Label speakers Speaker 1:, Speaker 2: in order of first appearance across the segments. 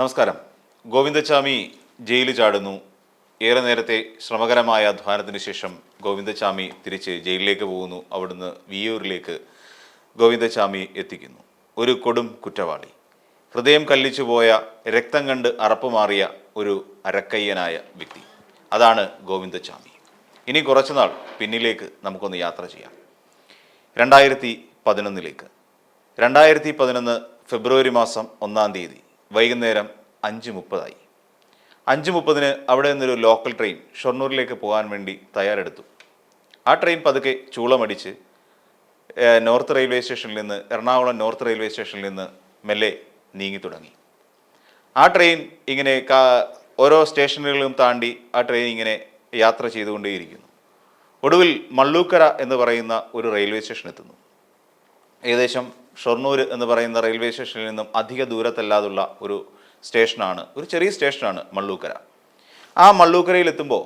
Speaker 1: നമസ്കാരം. ഗോവിന്ദച്ചാമി ജയിലിൽ ചാടുന്നു. ഏറെ നേരത്തെ ശ്രമകരമായ അധ്വാനത്തിന് ശേഷം ഗോവിന്ദച്ചാമി തിരിച്ച് ജയിലിലേക്ക് പോകുന്നു. അവിടുന്ന് വിയൂരിലേക്ക് ഗോവിന്ദച്ചാമി എത്തിക്കുന്നു. ഒരു കൊടും കുറ്റവാളി. ഹൃദയം കല്ലിച്ചു പോയ രക്തം കണ്ട് അറപ്പ് മാറിയ ഒരു അരക്കയ്യനായ വ്യക്തി. അതാണ് ഗോവിന്ദച്ചാമി. ഇനി കുറച്ചുനാൾ പിന്നിലേക്ക് നമുക്കൊന്ന് യാത്ര ചെയ്യാം. രണ്ടായിരത്തി പതിനൊന്നിലേക്ക്. രണ്ടായിരത്തി പതിനൊന്ന് ഫെബ്രുവരി മാസം ഒന്നാം തീയതി. വൈകുന്നേരം അഞ്ച് മുപ്പതായി. അഞ്ച് മുപ്പതിന് അവിടെ നിന്നൊരു ലോക്കൽ ട്രെയിൻ ഷൊർണൂരിലേക്ക് പോകാൻ വേണ്ടി തയ്യാറെടുത്തു. ആ ട്രെയിൻ പതുക്കെ ചൂളമടിച്ച് നോർത്ത് റെയിൽവേ സ്റ്റേഷനിൽ നിന്ന് എറണാകുളം നോർത്ത് റെയിൽവേ സ്റ്റേഷനിൽ നിന്ന് മെല്ലെ നീങ്ങി തുടങ്ങി. ആ ട്രെയിൻ ഇങ്ങനെ ഓരോ സ്റ്റേഷനുകളിലും താണ്ടി ആ ട്രെയിൻ ഇങ്ങനെ യാത്ര ചെയ്തുകൊണ്ടേയിരിക്കുന്നു. ഒടുവിൽ മള്ളൂക്കര എന്ന് പറയുന്ന ഒരു റെയിൽവേ സ്റ്റേഷൻ എത്തുന്നു. ഏകദേശം ഷൊർണൂർ എന്ന് പറയുന്ന റെയിൽവേ സ്റ്റേഷനിൽ നിന്നും അധിക ദൂരത്തല്ലാതുള്ള ഒരു സ്റ്റേഷനാണ് ഒരു ചെറിയ സ്റ്റേഷനാണ് മള്ളൂക്കര. ആ മള്ളൂക്കരയിൽ എത്തുമ്പോൾ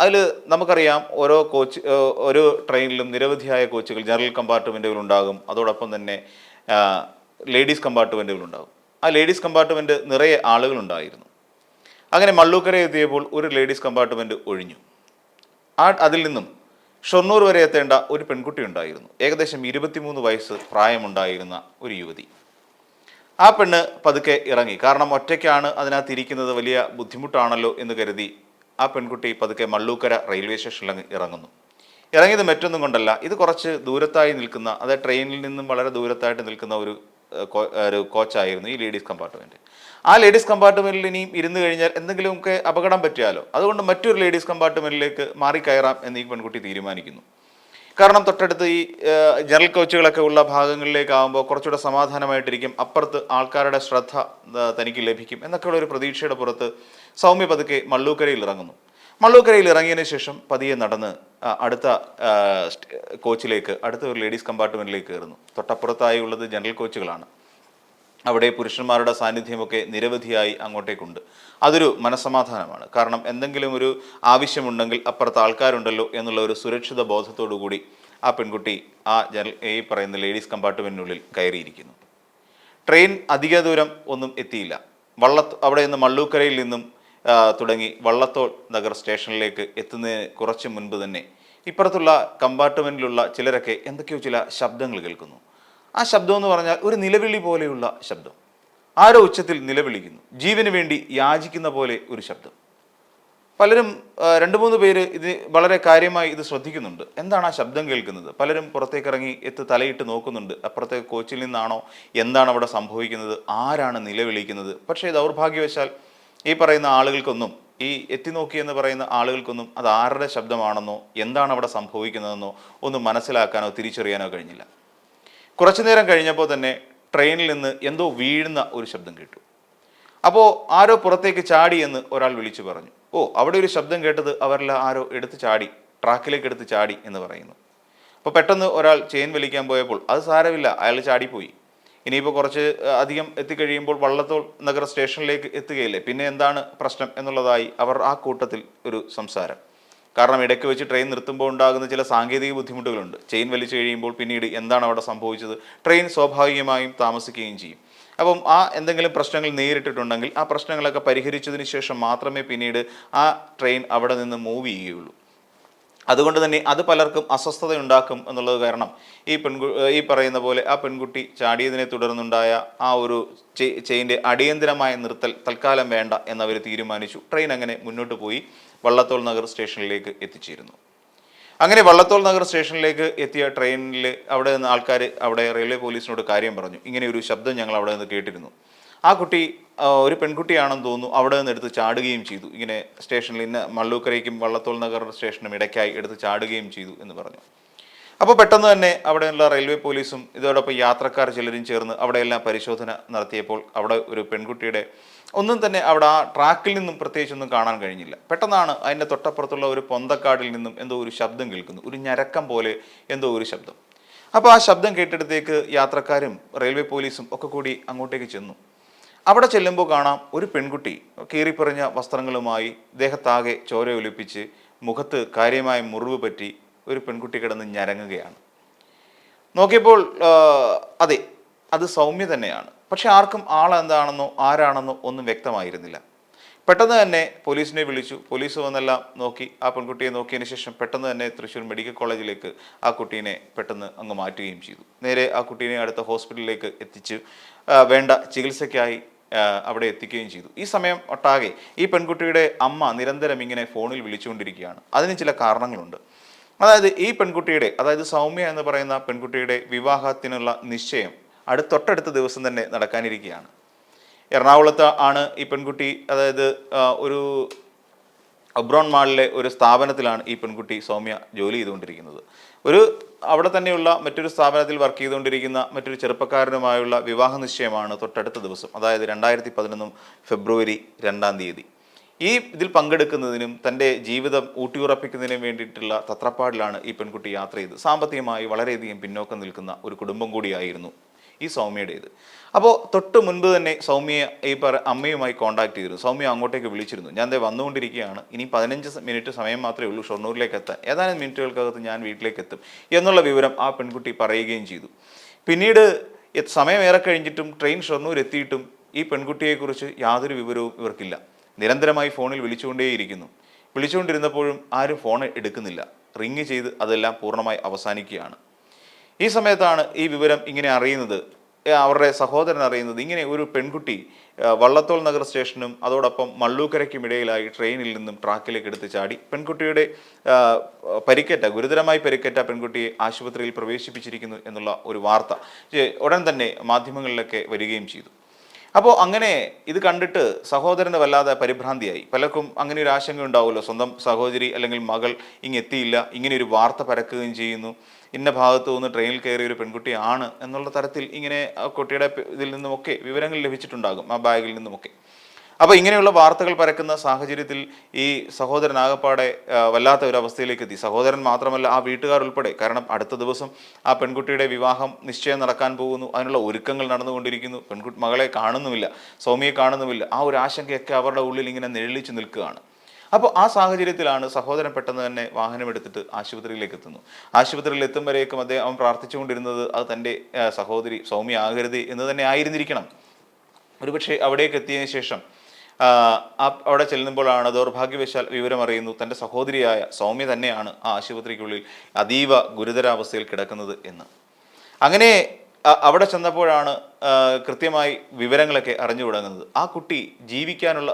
Speaker 1: അതിൽ നമുക്കറിയാം ഓരോ കോച്ച് ഓരോ ട്രെയിനിലും നിരവധിയായ കോച്ചുകൾ ജനറൽ കമ്പാർട്ട്മെന്റുകൾ ഉണ്ടാകും അതോടൊപ്പം തന്നെ ലേഡീസ് കമ്പാർട്ട്മെന്റുകൾ ഉണ്ടാകും. ആ ലേഡീസ് കമ്പാർട്ട്മെന്റ് നിറയെ ആളുകളുണ്ടായിരുന്നു അങ്ങനെ മള്ളൂക്കര എത്തിയപ്പോൾ ഒരു ലേഡീസ് കമ്പാർട്ട്മെന്റ് ഒഴിഞ്ഞു. ആ അതിൽ നിന്നും ഷൊർണൂർ വരെ എത്തേണ്ട ഒരു പെൺകുട്ടി ഉണ്ടായിരുന്നു. ഏകദേശം ഇരുപത്തിമൂന്ന് വയസ്സ് പ്രായമുണ്ടായിരുന്ന ഒരു യുവതി. ആ പെണ്ണ് പതുക്കെ ഇറങ്ങി. കാരണം ഒറ്റയ്ക്കാണ് അതിനകത്ത് ഇരിക്കുന്നത് വലിയ ബുദ്ധിമുട്ടാണല്ലോ എന്ന് കരുതി ആ പെൺകുട്ടി പതുക്കെ മള്ളൂക്കര റെയിൽവേ സ്റ്റേഷനിൽ ഇറങ്ങുന്നു. ഇറങ്ങിയത് മറ്റൊന്നും കൊണ്ടല്ല. ഇത് കുറച്ച് ദൂരത്തായി നിൽക്കുന്ന അതായത് ട്രെയിനിൽ നിന്നും വളരെ ദൂരത്തായിട്ട് നിൽക്കുന്ന ഒരു ഒരു കോച്ചായിരുന്നു ഈ ലേഡീസ് കമ്പാർട്ട്മെന്റ് ആ ലേഡീസ് കമ്പാർട്ട്മെന്റിൽ ഇനിയും ഇരുന്ന് കഴിഞ്ഞാൽ എന്തെങ്കിലുമൊക്കെ അപകടം പറ്റിയാലോ? അതുകൊണ്ട് മറ്റൊരു ലേഡീസ് കമ്പാർട്ട്മെന്റിലേക്ക് മാറിക്കയറാം എന്ന് ഈ പെൺകുട്ടി തീരുമാനിക്കുന്നു. കാരണം തൊട്ടടുത്ത് ഈ ജനറൽ കോച്ചുകളൊക്കെ ഉള്ള ഭാഗങ്ങളിലേക്കാവുമ്പോൾ കുറച്ചുകൂടെ സമാധാനമായിട്ടിരിക്കും. അപ്പുറത്ത് ആൾക്കാരുടെ ശ്രദ്ധ തനിക്ക് ലഭിക്കും എന്നൊക്കെയുള്ള ഒരു പ്രതീക്ഷയുടെ പുറത്ത് സൗമ്യ പതുക്കെ മള്ളൂക്കരയിൽ ഇറങ്ങുന്നു. മള്ളൂക്കരയിൽ ഇറങ്ങിയതിന് ശേഷം പതിയെ നടന്ന് അടുത്ത കോച്ചിലേക്ക് അടുത്ത ഒരു ലേഡീസ് കമ്പാർട്ട്മെന്റിലേക്ക് കയറുന്നു. തൊട്ടപ്പുറത്തായി ഉള്ളത് ജനറൽ കോച്ചുകളാണ് അവിടെ പുരുഷന്മാരുടെ സാന്നിധ്യമൊക്കെ നിരവധിയായി അങ്ങോട്ടേക്കുണ്ട്. അതൊരു മനസമാധാനമാണ് കാരണം എന്തെങ്കിലും ഒരു ആവശ്യമുണ്ടെങ്കിൽ അപ്പുറത്ത് ആൾക്കാരുണ്ടല്ലോ എന്നുള്ള ഒരു സുരക്ഷിത ബോധത്തോടു കൂടി ആ പെൺകുട്ടി ആ ജനൽ ഈ പറയുന്ന ലേഡീസ് കമ്പാർട്ട്മെന്റിനുള്ളിൽ കയറിയിരിക്കുന്നു. ട്രെയിൻ അധിക ദൂരം ഒന്നും എത്തിയില്ല. വള്ളത്ത് അവിടെ നിന്ന് മള്ളൂക്കരയിൽ നിന്നും തുടങ്ങി വള്ളത്തോൾ നഗർ സ്റ്റേഷനിലേക്ക് എത്തുന്നതിന് കുറച്ച് മുൻപ് തന്നെ ഇപ്പുറത്തുള്ള കമ്പാർട്ട്മെന്റിലുള്ള ചിലരൊക്കെ എന്തൊക്കെയോ ചില ശബ്ദങ്ങൾ കേൾക്കുന്നു. ആ ശബ്ദം എന്ന് പറഞ്ഞാൽ ഒരു നിലവിളി പോലെയുള്ള ശബ്ദം. ആരോ ഉച്ചത്തിൽ നിലവിളിക്കുന്നു. ജീവന് വേണ്ടി യാചിക്കുന്ന പോലെ ഒരു ശബ്ദം. പലരും രണ്ട് മൂന്ന് പേര് ഇത് വളരെ കാര്യമായി ഇത് ശ്രദ്ധിക്കുന്നുണ്ട്. എന്താണ് ആ ശബ്ദം കേൾക്കുന്നത്? പലരും പുറത്തേക്ക് ഇറങ്ങി എത്ത് തലയിട്ട് നോക്കുന്നുണ്ട്. അപ്പുറത്തെ കോച്ചിൽ നിന്നാണോ? എന്താണ് അവിടെ സംഭവിക്കുന്നത്? ആരാണ് നിലവിളിക്കുന്നത്? പക്ഷേ ദൗർഭാഗ്യവശാൽ ഈ പറയുന്ന ആളുകൾക്കൊന്നും ഈ എത്തി നോക്കി എന്ന് പറയുന്ന ആളുകൾക്കൊന്നും അത് ആരുടെ ശബ്ദമാണെന്നോ എന്താണ് അവിടെ സംഭവിക്കുന്നതെന്നോ ഒന്നും മനസ്സിലാക്കാനോ തിരിച്ചറിയാനോ കഴിഞ്ഞില്ല. കുറച്ചു നേരം കഴിഞ്ഞപ്പോൾ തന്നെ ട്രെയിനിൽ നിന്ന് എന്തോ വീഴുന്ന ഒരു ശബ്ദം കേട്ടു. അപ്പോൾ ആരോ പുറത്തേക്ക് ചാടി എന്ന് ഒരാൾ വിളിച്ചു പറഞ്ഞു. ഓ അവിടെ ഒരു ശബ്ദം കേട്ടത് അവരെല്ലാം ആരോ എടുത്ത് ചാടി ട്രാക്കിലേക്ക് എടുത്ത് ചാടി എന്ന് പറയുന്നു. അപ്പോൾ പെട്ടെന്ന് ഒരാൾ ചെയിൻ വലിക്കാൻ പോയപ്പോൾ അത് സാരമില്ല അയാൾ ചാടിപ്പോയി. ഇനിയിപ്പോൾ കുറച്ച് അധികം എത്തിക്കഴിയുമ്പോൾ വള്ളത്തോൾ നഗര സ്റ്റേഷനിലേക്ക് എത്തുകയില്ലേ? പിന്നെ എന്താണ് പ്രശ്നം എന്നുള്ളതായി അവർ ആ കൂട്ടത്തിൽ ഒരു സംസാരം. കാരണം ഇടയ്ക്ക് വെച്ച് ട്രെയിൻ നിർത്തുമ്പോൾ ഉണ്ടാകുന്ന ചില സാങ്കേതിക ബുദ്ധിമുട്ടുകളുണ്ട്. ചെയിൻ വലിച്ചു കഴിയുമ്പോൾ പിന്നീട് എന്താണ് അവിടെ സംഭവിച്ചത്? ട്രെയിൻ സ്വാഭാവികമായും താമസിക്കുകയും ചെയ്യും. അപ്പം ആ എന്തെങ്കിലും പ്രശ്നങ്ങൾ നേരിട്ടിട്ടുണ്ടെങ്കിൽ ആ പ്രശ്നങ്ങളൊക്കെ പരിഹരിച്ചതിന് ശേഷം മാത്രമേ പിന്നീട് ആ ട്രെയിൻ അവിടെ നിന്ന് മൂവ് ചെയ്യുകയുള്ളൂ. അതുകൊണ്ട് തന്നെ അത് പലർക്കും അസ്വസ്ഥത ഉണ്ടാക്കും എന്നുള്ളത് കാരണം ഈ പെൺകു ഈ പറയുന്ന പോലെ ആ പെൺകുട്ടി ചാടിയതിനെ തുടർന്നുണ്ടായ ആ ഒരു ചെയിന്റെ അടിയന്തിരമായ നിർത്തൽ തൽക്കാലം വേണ്ട എന്നവർ തീരുമാനിച്ചു. ട്രെയിൻ അങ്ങനെ മുന്നോട്ട് പോയി. വള്ളത്തോൾ നഗർ സ്റ്റേഷനിലേക്ക് എത്തിച്ചിരുന്നു. അങ്ങനെ വള്ളത്തോൾ നഗർ സ്റ്റേഷനിലേക്ക് എത്തിയ ട്രെയിനിൽ അവിടെ നിന്ന് ആൾക്കാർ അവിടെ റെയിൽവേ പോലീസിനോട് കാര്യം പറഞ്ഞു. ഇങ്ങനെ ഒരു ശബ്ദം ഞങ്ങൾ അവിടെ നിന്ന് കേട്ടിരുന്നു. ആ കുട്ടി ഒരു പെൺകുട്ടിയാണെന്ന് തോന്നുന്നു അവിടെ നിന്ന് എടുത്ത് ചാടുകയും ചെയ്തു. ഇങ്ങനെ സ്റ്റേഷനിൽ ഇന്ന് മള്ളൂക്കരയ്ക്കും വള്ളത്തോൾ നഗർ സ്റ്റേഷനും ഇടയ്ക്കായി എടുത്ത് ചാടുകയും ചെയ്തു എന്ന് പറഞ്ഞു. അപ്പോൾ പെട്ടെന്ന് തന്നെ അവിടെയുള്ള റെയിൽവേ പോലീസും ഇതോടൊപ്പം യാത്രക്കാർ ചിലരും ചേർന്ന് അവിടെയെല്ലാം പരിശോധന നടത്തിയപ്പോൾ അവിടെ ഒരു പെൺകുട്ടിയുടെ ഒന്നും തന്നെ അവിടെ ആ ട്രാക്കിൽ നിന്നും പ്രത്യേകിച്ചൊന്നും കാണാൻ കഴിഞ്ഞില്ല. പെട്ടെന്നാണ് അതിന്റെ തൊട്ടപ്പുറത്തുള്ള ഒരു പൊന്തക്കാടിൽ നിന്നും എന്തോ ഒരു ശബ്ദം കേൾക്കുന്നു. ഒരു ഞരക്കം പോലെ എന്തോ ഒരു ശബ്ദം. അപ്പോൾ ആ ശബ്ദം കേട്ടിടത്തേക്ക് യാത്രക്കാരും റെയിൽവേ പോലീസും ഒക്കെ കൂടി അങ്ങോട്ടേക്ക് ചെന്നു. അവിടെ ചെല്ലുമ്പോൾ കാണാം ഒരു പെൺകുട്ടി കീറിപ്പറിഞ്ഞ വസ്ത്രങ്ങളുമായി ദേഹത്താകെ ചോര ഒലിപ്പിച്ച് മുഖത്ത് കാര്യമായ മുറിവ് പറ്റി ഒരു പെൺകുട്ടി കിടന്ന് ഞരങ്ങുകയാണ്. നോക്കിയപ്പോൾ അതെ അത് സൗമ്യ തന്നെയാണ്. പക്ഷെ ആർക്കും ആളെന്താണെന്നോ ആരാണെന്നോ ഒന്നും വ്യക്തമായിരുന്നില്ല. പെട്ടെന്ന് തന്നെ പോലീസിനെ വിളിച്ചു. പോലീസ് വന്നെല്ലാം നോക്കി. ആ പെൺകുട്ടിയെ നോക്കിയതിന് ശേഷം പെട്ടെന്ന് തന്നെ തൃശ്ശൂർ മെഡിക്കൽ കോളേജിലേക്ക് ആ കുട്ടീനെ പെട്ടെന്ന് അങ്ങ് മാറ്റുകയും ചെയ്തു. നേരെ ആ കുട്ടീനെ അടുത്ത ഹോസ്പിറ്റലിലേക്ക് എത്തിച്ച് വേണ്ട ചികിത്സയ്ക്കായി അവിടെ എത്തിക്കുകയും ചെയ്തു. ഈ സമയം ഒട്ടാകെ ഈ പെൺകുട്ടിയുടെ അമ്മ നിരന്തരം ഇങ്ങനെ ഫോണിൽ വിളിച്ചുകൊണ്ടിരിക്കുകയാണ്. അതിന് ചില കാരണങ്ങളുണ്ട്. അതായത് ഈ പെൺകുട്ടിയുടെ അതായത് സൗമ്യ എന്ന് പറയുന്ന പെൺകുട്ടിയുടെ വിവാഹത്തിനുള്ള നിശ്ചയം അടുത്ത തൊട്ടടുത്ത ദിവസം തന്നെ നടക്കാനിരിക്കുകയാണ്. എറണാകുളത്ത് ആണ് ഈ പെൺകുട്ടി അതായത് ഒരു ഒബ്രോൺ മാളിലെ ഒരു സ്ഥാപനത്തിലാണ് ഈ പെൺകുട്ടി സൗമ്യ ജോലി ചെയ്തുകൊണ്ടിരിക്കുന്നത്. ഒരു അവിടെ തന്നെയുള്ള മറ്റൊരു സ്ഥാപനത്തിൽ വർക്ക് ചെയ്തുകൊണ്ടിരിക്കുന്ന മറ്റൊരു ചെറുപ്പക്കാരനുമായുള്ള വിവാഹ നിശ്ചയമാണ് തൊട്ടടുത്ത ദിവസം അതായത് രണ്ടായിരത്തി പതിനൊന്നും ഫെബ്രുവരി രണ്ടാം തീയതി. ഈ ഇതിൽ പങ്കെടുക്കുന്നതിനും തന്റെ ജീവിതം ഊട്ടിയുറപ്പിക്കുന്നതിനും വേണ്ടിയിട്ടുള്ള തത്രപ്പാടിലാണ് ഈ പെൺകുട്ടി യാത്ര ചെയ്ത് സാമ്പത്തികമായി വളരെയധികം പിന്നോക്കം നിൽക്കുന്ന ഒരു കുടുംബം കൂടിയായിരുന്നു ഈ സൗമ്യയുടേത് അപ്പോൾ തൊട്ട് മുൻപ് തന്നെ സൗമ്യ ഈ പറ അമ്മയുമായി കോൺടാക്ട് ചെയ്തിരുന്നു. സൗമ്യ അങ്ങോട്ടേക്ക് വിളിച്ചിരുന്നു. ഞാൻ ദേ വന്നുകൊണ്ടിരിക്കുകയാണ്. ഇനി പതിനഞ്ച് മിനിറ്റ് സമയം മാത്രമേ ഉള്ളൂ. ഷൊർണൂരിലേക്ക് എത്താൻ. ഏതാനും മിനിറ്റുകൾക്കകത്ത് ഞാൻ വീട്ടിലേക്ക് എത്തും എന്നുള്ള വിവരം ആ പെൺകുട്ടി പറയുകയും ചെയ്തു. പിന്നീട് സമയമേറെ കഴിഞ്ഞിട്ടും ട്രെയിൻ ഷൊർണൂർ എത്തിയിട്ടും ഈ പെൺകുട്ടിയെക്കുറിച്ച് യാതൊരു വിവരവും ഇവർക്കില്ല. നിരന്തരമായി ഫോണിൽ വിളിച്ചുകൊണ്ടേയിരിക്കുന്നു. വിളിച്ചുകൊണ്ടിരുന്നപ്പോഴും ആരും ഫോൺ എടുക്കുന്നില്ല. റിങ് ചെയ്ത് അതെല്ലാം പൂർണമായി അവസാനിക്കുകയാണ്. ഈ സമയത്താണ് ഈ വിവരം ഇങ്ങനെ അറിയുന്നത്. അവരുടെ സഹോദരൻ അറിയുന്നത്. ഇങ്ങനെ ഒരു പെൺകുട്ടി വള്ളത്തോൾ നഗർ സ്റ്റേഷനും അതോടൊപ്പം മള്ളൂക്കരയ്ക്കും ഇടയിലായി ട്രെയിനിൽ നിന്നും ട്രാക്കിലേക്ക് എടുത്ത് ചാടി. പെൺകുട്ടിയുടെ പരിക്കേറ്റ ഗുരുതരമായി പരിക്കേറ്റ പെൺകുട്ടിയെ ആശുപത്രിയിൽ പ്രവേശിപ്പിച്ചിരിക്കുന്നു എന്നുള്ള ഒരു വാർത്ത ഉടൻ തന്നെ മാധ്യമങ്ങളിലൊക്കെ വരികയും ചെയ്തു. അപ്പോൾ അങ്ങനെ ഇത് കണ്ടിട്ട് സഹോദരന് വല്ലാതെ പരിഭ്രാന്തിയായി. പലർക്കും അങ്ങനെ ഒരു ആശങ്ക ഉണ്ടാവുമല്ലോ. സ്വന്തം സഹോദരി അല്ലെങ്കിൽ മകൾ ഇങ്ങെത്തിയില്ല ഇങ്ങനെ ഒരു വാർത്ത പരക്കുകയും ചെയ്യുന്നു. ഇന്ന ഭാഗത്തു നിന്ന് ട്രെയിനിൽ കയറിയ ഒരു പെൺകുട്ടിയാണ് എന്നുള്ള തരത്തിൽ ഇങ്ങനെ കുട്ടിയുടെ ഇതിൽ നിന്നുമൊക്കെ വിവരങ്ങൾ ലഭിച്ചിട്ടുണ്ടാകും ആ ബാഗിൽ നിന്നുമൊക്കെ. അപ്പോൾ ഇങ്ങനെയുള്ള വാർത്തകൾ പരക്കുന്ന സാഹചര്യത്തിൽ ഈ സഹോദരൻ ആകപ്പാടെ വല്ലാത്ത ഒരു അവസ്ഥയിലേക്ക് എത്തി. സഹോദരൻ മാത്രമല്ല ആ വീട്ടുകാർ ഉൾപ്പെടെ. കാരണം അടുത്ത ദിവസം ആ പെൺകുട്ടിയുടെ വിവാഹം നിശ്ചയം നടക്കാൻ പോകുന്നു. അതിനുള്ള ഒരുക്കങ്ങൾ നടന്നുകൊണ്ടിരിക്കുന്നു. പെൺകുട്ടി മകളെ കാണുന്നുമില്ല സൗമ്യയെ കാണുന്നുമില്ല. ആ ഒരു ആശങ്കയൊക്കെ അവരുടെ ഉള്ളിൽ ഇങ്ങനെ നെഴിച്ചു നിൽക്കുകയാണ്. അപ്പോൾ ആ സാഹചര്യത്തിലാണ് സഹോദരൻ പെട്ടെന്ന് തന്നെ വാഹനം എടുത്തിട്ട് ആശുപത്രിയിലേക്ക് എത്തുന്നു. ആശുപത്രിയിൽ എത്തും അദ്ദേഹം അവൻ പ്രാർത്ഥിച്ചുകൊണ്ടിരുന്നത് അത് തന്റെ സഹോദരി സൗമ്യ ആകരുത് എന്ന് തന്നെ ആയിരുന്നിരിക്കണം. ഒരുപക്ഷെ അവിടേക്ക് എത്തിയതിനു ശേഷം അവിടെ ചെല്ലുമ്പോഴാണ് ദൗർഭാഗ്യവശാൽ വിവരം അറിയുന്നു തന്റെ സഹോദരിയായ സൗമ്യ തന്നെയാണ് ആ ആശുപത്രിക്കുള്ളിൽ അതീവ ഗുരുതരാവസ്ഥയിൽ കിടക്കുന്നത് എന്ന്. അങ്ങനെ അവിടെ ചെന്നപ്പോഴാണ് കൃത്യമായി വിവരങ്ങളൊക്കെ അറിഞ്ഞു തുടങ്ങുന്നത്. ആ കുട്ടി ജീവിക്കാനുള്ള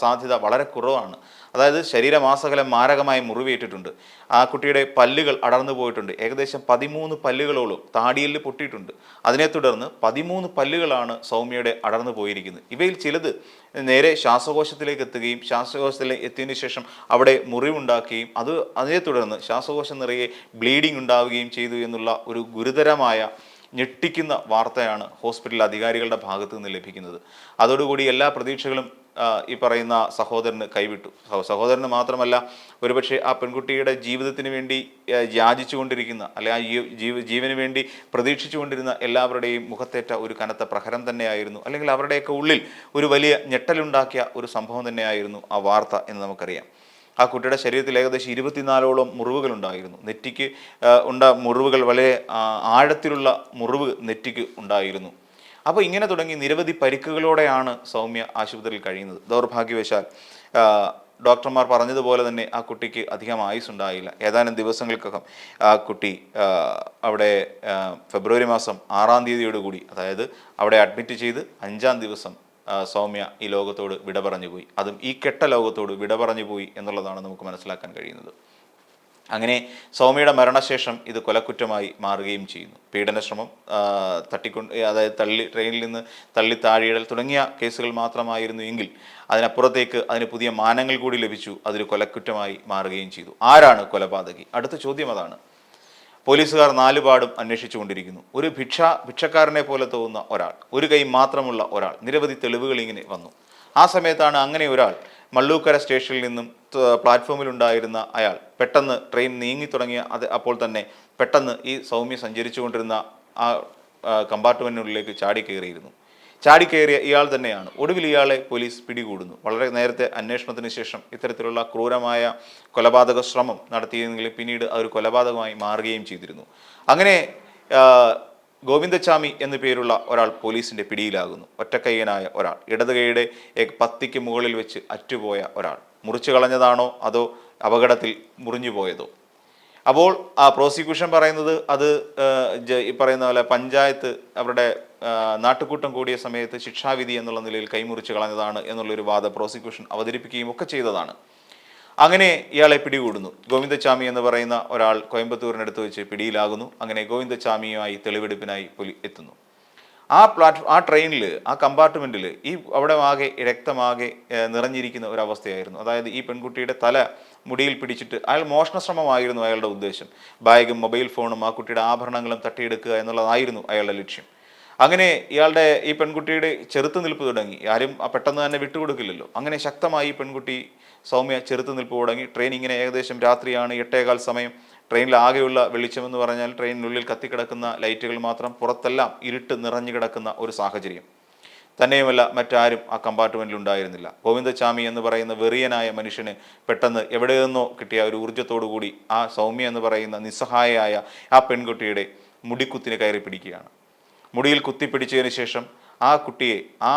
Speaker 1: സാധ്യത വളരെ കുറവാണ്. അതായത് ശരീരമാസകലം മാരകമായി മുറിവേറ്റിട്ടുണ്ട്. ആ കുട്ടിയുടെ പല്ലുകൾ അടർന്നു പോയിട്ടുണ്ട്. ഏകദേശം പതിമൂന്ന് പല്ലുകളോളം താടിയിൽ പൊട്ടിയിട്ടുണ്ട്. അതിനെ തുടർന്ന് പതിമൂന്ന് പല്ലുകളാണ് സൗമ്യയുടെ അടർന്നു പോയിരിക്കുന്നത്. ഇവയിൽ ചിലത് നേരെ ശ്വാസകോശത്തിലേക്ക് എത്തുകയും ശ്വാസകോശത്തിലേക്ക് എത്തിയതിനു ശേഷം അവിടെ മുറിവുണ്ടാക്കുകയും അത് അതിനെ തുടർന്ന് ശ്വാസകോശം നിറയെ ബ്ലീഡിംഗ് ഉണ്ടാവുകയും ചെയ്തു എന്നുള്ള ഒരു ഗുരുതരമായ ഞെട്ടിക്കുന്ന വാർത്തയാണ് ഹോസ്പിറ്റൽ അധികാരികളുടെ ഭാഗത്തു നിന്ന് ലഭിക്കുന്നത്. അതോടുകൂടി എല്ലാ പ്രതീക്ഷകളും ഈ പറയുന്ന സഹോദരന് കൈവിട്ടു. സഹോ- സഹോദരന് മാത്രമല്ല ഒരുപക്ഷെ ആ പെൺകുട്ടിയുടെ ജീവിതത്തിന് വേണ്ടി യാചിച്ചുകൊണ്ടിരിക്കുന്ന അല്ലെ ആ ജീവ ജീവന് വേണ്ടി പ്രതീക്ഷിച്ചുകൊണ്ടിരുന്ന എല്ലാവരുടെയും മുഖത്തേറ്റ ഒരു കനത്ത പ്രഹരം തന്നെയായിരുന്നു. അല്ലെങ്കിൽ അവരുടെയൊക്കെ ഉള്ളിൽ ഒരു വലിയ ഞെട്ടലുണ്ടാക്കിയ ഒരു സംഭവം തന്നെയായിരുന്നു ആ വാർത്ത എന്ന് നമുക്കറിയാം. ആ കുട്ടിയുടെ ശരീരത്തിൽ ഏകദേശം ഇരുപത്തിനാലോളം മുറിവുകൾ ഉണ്ടായിരുന്നു നെറ്റിക്ക് ഉണ്ട മുറിവുകൾ വളരെ ആഴത്തിലുള്ള മുറിവ് നെറ്റിക്ക് ഉണ്ടായിരുന്നു. അപ്പോൾ ഇങ്ങനെ തുടങ്ങി നിരവധി പരിക്കുകളോടെയാണ് സൗമ്യ ആശുപത്രിയിൽ കഴിയുന്നത്. ദൗർഭാഗ്യവശാൽ ഡോക്ടർമാർ പറഞ്ഞതുപോലെ തന്നെ ആ കുട്ടിക്ക് അധികം ആയുസ് ഉണ്ടായില്ല ഏതാനും ദിവസങ്ങൾക്കകം ആ കുട്ടി അവിടെ ഫെബ്രുവരി മാസം ആറാം തീയതിയോടുകൂടി അതായത് അവിടെ അഡ്മിറ്റ് ചെയ്ത് അഞ്ചാം ദിവസം സൗമ്യ ഈ ലോകത്തോട് വിട പറഞ്ഞു പോയി. അതും ഈ കെട്ട ലോകത്തോട് വിട പറഞ്ഞു പോയി എന്നുള്ളതാണ് നമുക്ക് മനസ്സിലാക്കാൻ കഴിയുന്നത്. അങ്ങനെ സൗമ്യയുടെ മരണശേഷം ഇത് കൊലക്കുറ്റമായി മാറുകയും ചെയ്യുന്നു. പീഡനശ്രമം തട്ടിക്കൊണ്ട് അതായത് തള്ളി ട്രെയിനിൽ നിന്ന് തള്ളി താഴെയിടൽ തുടങ്ങിയ കേസുകൾ മാത്രമായിരുന്നു എങ്കിൽ അതിനപ്പുറത്തേക്ക് അതിന് പുതിയ മാനങ്ങൾ കൂടി ലഭിച്ചു. അതൊരു കൊലക്കുറ്റമായി മാറുകയും ചെയ്തു. ആരാണ് കൊലപാതകി? അടുത്ത ചോദ്യം അതാണ്. പോലീസുകാർ നാലുപാടും അന്വേഷിച്ചുകൊണ്ടിരിക്കുന്നു. ഒരു ഭിക്ഷ ഭിക്ഷക്കാരനെ പോലെ തോന്നുന്ന ഒരാൾ ഒരു കൈ മാത്രമുള്ള ഒരാൾ നിരവധി തെളിവുകൾ ഇങ്ങനെ വന്നു. ആ സമയത്താണ് അങ്ങനെ ഒരാൾ മള്ളൂക്കര സ്റ്റേഷനിൽ നിന്നും പ്ലാറ്റ്ഫോമിലുണ്ടായിരുന്ന അയാൾ പെട്ടെന്ന് ട്രെയിൻ നീങ്ങി തുടങ്ങിയ അത് അപ്പോൾ തന്നെ പെട്ടെന്ന് ഈ സൗമ്യ സഞ്ചരിച്ചുകൊണ്ടിരുന്ന ആ, കമ്പാർട്ട്മെന്റിനുള്ളിലേക്ക് ചാടി കയറിയിരുന്നു ചാടിക്കയറിയ ഇയാൾ തന്നെയാണ്. ഒടുവിൽ ഇയാളെ പോലീസ് പിടികൂടുന്നു. വളരെ നേരത്തെ അന്വേഷണത്തിന് ശേഷം ഇത്തരത്തിലുള്ള ക്രൂരമായ കൊലപാതക ശ്രമം നടത്തിയെങ്കിലും പിന്നീട് അവർ കൊലപാതകമായി മാറുകയും ചെയ്തിരുന്നു. അങ്ങനെ ഗോവിന്ദച്ചാമി എന്നു പേരുള്ള ഒരാൾ പോലീസിന്റെ പിടിയിലാകുന്നു. ഒറ്റക്കയ്യനായ ഒരാൾ. ഇടതുകൈയുടെ പത്തിക്ക് മുകളിൽ വെച്ച് അറ്റുപോയ ഒരാൾ. മുറിച്ചു കളഞ്ഞതാണോ അതോ അപകടത്തിൽ മുറിഞ്ഞു പോയതോ അപ്പോൾ ആ പ്രോസിക്യൂഷൻ പറയുന്നത് അത് ഈ പറയുന്ന പോലെ പഞ്ചായത്ത് അവരുടെ നാട്ടുകൂട്ടം കൂടിയ സമയത്ത് ശിക്ഷാവിധി എന്നുള്ള നിലയിൽ കൈമുറിച്ച് കളഞ്ഞതാണ് എന്നുള്ളൊരു വാദ പ്രോസിക്യൂഷൻ അവതരിപ്പിക്കുകയും ഒക്കെ ചെയ്തതാണ്. അങ്ങനെ ഇയാളെ പിടികൂടുന്നു. ഗോവിന്ദച്ചാമി എന്ന് പറയുന്ന ഒരാൾ കോയമ്പത്തൂരിനടുത്ത് വെച്ച് പിടിയിലാകുന്നു. അങ്ങനെ ഗോവിന്ദച്ചാമിയുമായി തെളിവെടുപ്പിനായി പൊലി എത്തുന്നു. ആ പ്ലാറ്റ്ഫോം ആ ട്രെയിനിൽ ആ കമ്പാർട്ട്മെന്റിൽ ഈ അവിടെ ആകെ രക്തമാകെ നിറഞ്ഞിരിക്കുന്ന നിറഞ്ഞിരിക്കുന്ന ഒരവസ്ഥയായിരുന്നു. അതായത് ഈ പെൺകുട്ടിയുടെ തല മുടിയിൽ പിടിച്ചിട്ട് അയാൾ മോഷണ ശ്രമമായിരുന്നു അയാളുടെ ഉദ്ദേശം. ബാഗും മൊബൈൽ ഫോണും ആ കുട്ടിയുടെ ആഭരണങ്ങളും തട്ടിയെടുക്കുക എന്നുള്ളതായിരുന്നു അയാളുടെ ലക്ഷ്യം. അങ്ങനെ ഇയാളുടെ ഈ പെൺകുട്ടിയുടെ ചെറുത്ത് നിൽപ്പ് തുടങ്ങി. ആരും ആ പെട്ടെന്ന് തന്നെ വിട്ടുകൊടുക്കില്ലല്ലോ. അങ്ങനെ ശക്തമായി ഈ പെൺകുട്ടി സൗമ്യ ചെറുത്ത് നിൽപ്പ് തുടങ്ങി. ട്രെയിൻ ഇങ്ങനെ ഏകദേശം രാത്രിയാണ് എട്ടേകാൽ സമയം ട്രെയിനിൽ ആകെയുള്ള വെളിച്ചമെന്ന് പറഞ്ഞാൽ ട്രെയിനിനുള്ളിൽ കത്തിക്കിടക്കുന്ന ലൈറ്റുകൾ മാത്രം പുറത്തെല്ലാം ഇരുട്ട് നിറഞ്ഞു കിടക്കുന്ന ഒരു സാഹചര്യം. തന്നെയുമല്ല മറ്റാരും ആ കമ്പാർട്ട്മെന്റിൽ ഉണ്ടായിരുന്നില്ല. ഗോവിന്ദചാമി എന്ന് പറയുന്ന വെറിയനായ മനുഷ്യന് പെട്ടെന്ന് എവിടെ നിന്നോ കിട്ടിയ ഒരു ഊർജത്തോടു കൂടി ആ സൗമ്യ എന്ന് പറയുന്ന നിസ്സഹായയായ ആ പെൺകുട്ടിയുടെ മുടിക്കുത്തിന് കയറി പിടിക്കുകയാണ്. മുടിയിൽ കുത്തിപ്പിടിച്ചതിന് ശേഷം ആ കുട്ടിയെ ആ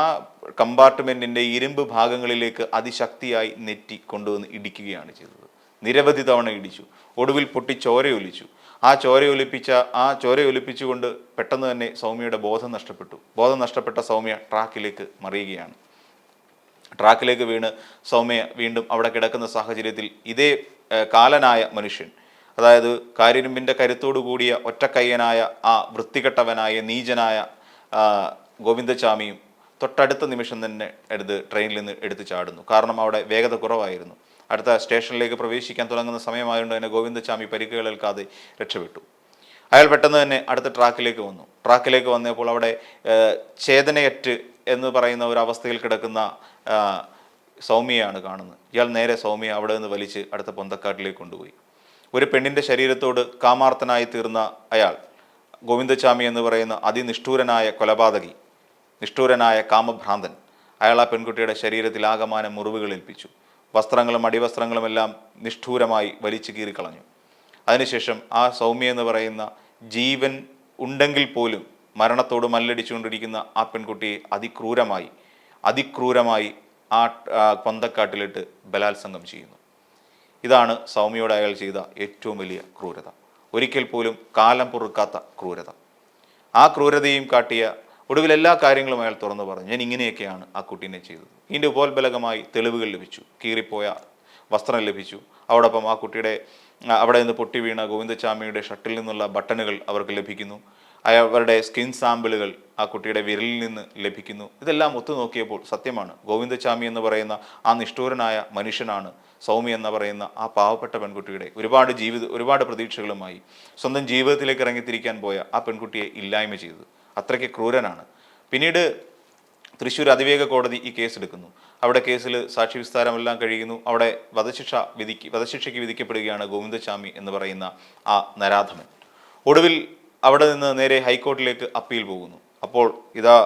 Speaker 1: കമ്പാർട്ട്മെന്റിന്റെ ഇരുമ്പ് ഭാഗങ്ങളിലേക്ക് അതിശക്തിയായി നെറ്റി കൊണ്ടുവന്ന് ഇടിക്കുകയാണ് ചെയ്തത്. നിരവധി തവണ ഇടിച്ചു. ഒടുവിൽ പൊട്ടി ചോരയൊലിച്ചു ആ ചോരയൊലിപ്പിച്ച ആ ചോരയൊലിപ്പിച്ചുകൊണ്ട് പെട്ടെന്ന് തന്നെ സൗമ്യയുടെ ബോധം നഷ്ടപ്പെട്ടു. ബോധം നഷ്ടപ്പെട്ട സൗമ്യ ട്രാക്കിലേക്ക് മറിയുകയാണ്. ട്രാക്കിലേക്ക് വീണ് സൗമ്യ വീണ്ടും അവിടെ കിടക്കുന്ന സാഹചര്യത്തിൽ ഇതേ കാലനായ മനുഷ്യൻ അതായത് കാരിരുമ്പിന്റെ കരുത്തോടു കൂടിയ ഒറ്റക്കയ്യനായ ആ വൃത്തികെട്ടവനായ നീചനായ ഗോവിന്ദചാമിയും തൊട്ടടുത്ത നിമിഷം തന്നെ എടുത്ത് ട്രെയിനിൽ നിന്ന് എടുത്ത് ചാടുന്നു. കാരണം അവിടെ വേഗത കുറവായിരുന്നു. അടുത്ത സ്റ്റേഷനിലേക്ക് പ്രവേശിക്കാൻ തുടങ്ങുന്ന സമയമായതുകൊണ്ട് തന്നെ ഗോവിന്ദചാമി പരിക്കുകളേൽക്കാതെ രക്ഷപ്പെട്ടു. അയാൾ പെട്ടെന്ന് തന്നെ അടുത്ത ട്രാക്കിലേക്ക് വന്നു. ട്രാക്കിലേക്ക് വന്നപ്പോൾ അവിടെ ചേതനയറ്റ് എന്ന് പറയുന്ന ഒരു അവസ്ഥയിൽ കിടക്കുന്ന സൗമ്യയാണ് കാണുന്നത്. ഇയാൾ നേരെ സൗമ്യ അവിടെ നിന്ന് വലിച്ച് അടുത്ത പൊന്തക്കാട്ടിലേക്ക് കൊണ്ടുപോയി. ഒരു പെണ്ണിന്റെ ശരീരത്തോട് കാമാർത്തനായി തീർന്ന അയാൾ ഗോവിന്ദസ്വാമി എന്ന് പറയുന്ന അതിനിഷ്ഠൂരനായ കൊലപാതകി നിഷ്ഠൂരനായ കാമഭ്രാന്തൻ അയാൾ ആ പെൺകുട്ടിയുടെ ശരീരത്തിൽ ആകമാനം മുറിവുകൾ ഏൽപ്പിച്ചു. വസ്ത്രങ്ങളും അടിവസ്ത്രങ്ങളും എല്ലാം നിഷ്ഠൂരമായി വലിച്ചു കീറിക്കളഞ്ഞു അതിനുശേഷം ആ സൗമ്യ എന്ന് പറയുന്ന ജീവൻ ഉണ്ടെങ്കിൽ പോലും മരണത്തോട് മല്ലടിച്ചുകൊണ്ടിരിക്കുന്ന ആ പെൺകുട്ടിയെ അതിക്രൂരമായി അതിക്രൂരമായി ആ പന്തക്കാട്ടിലിട്ട് ബലാത്സംഗം ചെയ്യുന്നു. ഇതാണ് സൗമ്യയോട് അയാൾ ചെയ്ത ഏറ്റവും വലിയ ക്രൂരത. ഒരിക്കൽ പോലും കാലം പൊറുക്കാത്ത ക്രൂരത. ആ ക്രൂരതയും കാട്ടിയ ഒടുവിൽ എല്ലാ കാര്യങ്ങളും അയാൾ തുറന്നു പറഞ്ഞു ഞാൻ ഇങ്ങനെയൊക്കെയാണ് ആ കുട്ടീനെ ചെയ്തത്. ഇതിന്റെ ഉപോത്ബലകമായി തെളിവുകൾ ലഭിച്ചു കീറിപ്പോയ വസ്ത്രം ലഭിച്ചു. അതോടൊപ്പം ആ കുട്ടിയുടെ അവിടെ നിന്ന് പൊട്ടി വീണ ഗോവിന്ദച്ചാമിയുടെ ഷട്ടിൽ നിന്നുള്ള ബട്ടണുകൾ അവർക്ക് ലഭിക്കുന്നു. അവരുടെ സ്കിൻ സാമ്പിളുകൾ ആ കുട്ടിയുടെ വിരലിൽ നിന്ന് ലഭിക്കുന്നു. ഇതെല്ലാം ഒത്തു നോക്കിയപ്പോൾ സത്യമാണ്. ഗോവിന്ദച്ചാമി എന്ന് പറയുന്ന ആ നിഷ്ഠൂരനായ മനുഷ്യനാണ് സൗമ്യ എന്ന് പറയുന്ന ആ പാവപ്പെട്ട പെൺകുട്ടിയുടെ ഒരുപാട് ജീവിത ഒരുപാട് പ്രതീക്ഷകളുമായി സ്വന്തം ജീവിതത്തിലേക്ക് ഇറങ്ങിത്തിരിക്കാൻ പോയ ആ പെൺകുട്ടിയെ ഇല്ലായ്മ ചെയ്തത്. അത്രയ്ക്ക് ക്രൂരനാണ്. പിന്നീട് തൃശ്ശൂർ അതിവേഗ കോടതി ഈ കേസ് എടുക്കുന്നു അവിടെ കേസിൽ സാക്ഷി വിസ്താരമെല്ലാം കഴിയുന്നു. അവിടെ വധശിക്ഷ വിധിക്ക് വധശിക്ഷയ്ക്ക് വിധിക്കപ്പെടുകയാണ് ഗോവിന്ദസ്വാമി എന്ന് പറയുന്ന ആ നരാധമൻ. ഒടുവിൽ അവിടെ നിന്ന് നേരെ ഹൈക്കോർട്ടിലേക്ക് അപ്പീൽ പോകുന്നു. അപ്പോൾ ഇതാ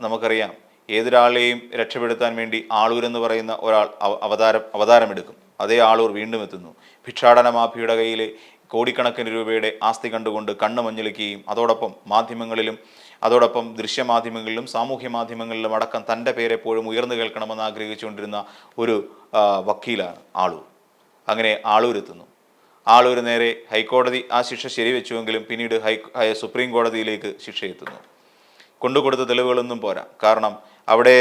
Speaker 1: നമുക്കറിയാം ഏതൊരാളെയും രക്ഷപ്പെടുത്താൻ വേണ്ടി ആളൂർ എന്ന് പറയുന്ന ഒരാൾ അവതാരം അവതാരമെടുക്കും. അതേ ആളൂർ വീണ്ടും എത്തുന്നു. ഭിക്ഷാടന മാഫിയുടെ കയ്യിലെ കോടിക്കണക്കിന് രൂപയുടെ ആസ്തി കണ്ടുകൊണ്ട് കണ്ണ് മഞ്ഞളിക്കുകയും അതോടൊപ്പം മാധ്യമങ്ങളിലും അതോടൊപ്പം ദൃശ്യമാധ്യമങ്ങളിലും സാമൂഹ്യ മാധ്യമങ്ങളിലും അടക്കം തന്റെ പേരെപ്പോഴും ഉയർന്നു കേൾക്കണമെന്ന് ആഗ്രഹിച്ചുകൊണ്ടിരുന്ന ഒരു വക്കീലാണ് ആളൂർ. അങ്ങനെ ആളൂരെത്തുന്നു. ആളൂർ നേരെ ഹൈക്കോടതി ആ ശിക്ഷ ശരിവെച്ചുവെങ്കിലും പിന്നീട് ഹൈ സുപ്രീം കോടതിയിലേക്ക് ശിക്ഷ എത്തുന്നു കൊണ്ടുകൊടുത്ത തെളിവുകളൊന്നും പോരാ. കാരണം അവിടെ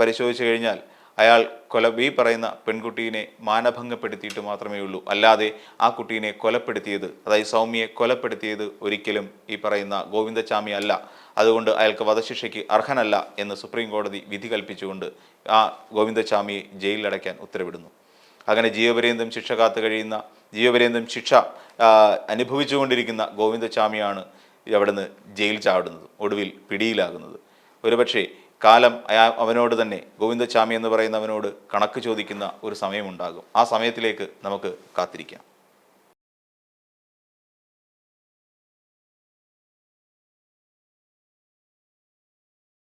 Speaker 1: പരിശോധിച്ചു കഴിഞ്ഞാൽ അയാൾ കൊല ഈ പറയുന്ന പെൺകുട്ടീനെ മാനഭംഗപ്പെടുത്തിയിട്ട് മാത്രമേ ഉള്ളൂ. അല്ലാതെ ആ കുട്ടീനെ കൊലപ്പെടുത്തിയത് അതായത് സൗമ്യയെ കൊലപ്പെടുത്തിയത് ഒരിക്കലും ഈ പറയുന്ന ഗോവിന്ദച്ചാമി അല്ല. അതുകൊണ്ട് അയാൾക്ക് വധശിക്ഷയ്ക്ക് അർഹനല്ല എന്ന് സുപ്രീം കോടതി വിധി കൽപ്പിച്ചുകൊണ്ട് ആ ഗോവിന്ദച്ചാമിയെ ജയിലിലടയ്ക്കാൻ ഉത്തരവിടുന്നു. അങ്ങനെ ജീവപര്യന്തം ശിക്ഷ കാത്തു കഴിയുന്ന ജീവപര്യന്തം ശിക്ഷ അനുഭവിച്ചുകൊണ്ടിരിക്കുന്ന ഗോവിന്ദച്ചാമിയാണ് അവിടുന്ന് ജയിൽ ചാടുന്നത് ഒടുവിൽ പിടിയിലാകുന്നത്. ഒരുപക്ഷെ കാലം അവനോട് തന്നെ ഗോവിന്ദസ്വാമി എന്ന് പറയുന്നവനോട് കണക്ക് ചോദിക്കുന്ന ഒരു സമയമുണ്ടാകും. ആ സമയത്തിലേക്ക് നമുക്ക് കാത്തിരിക്കാം.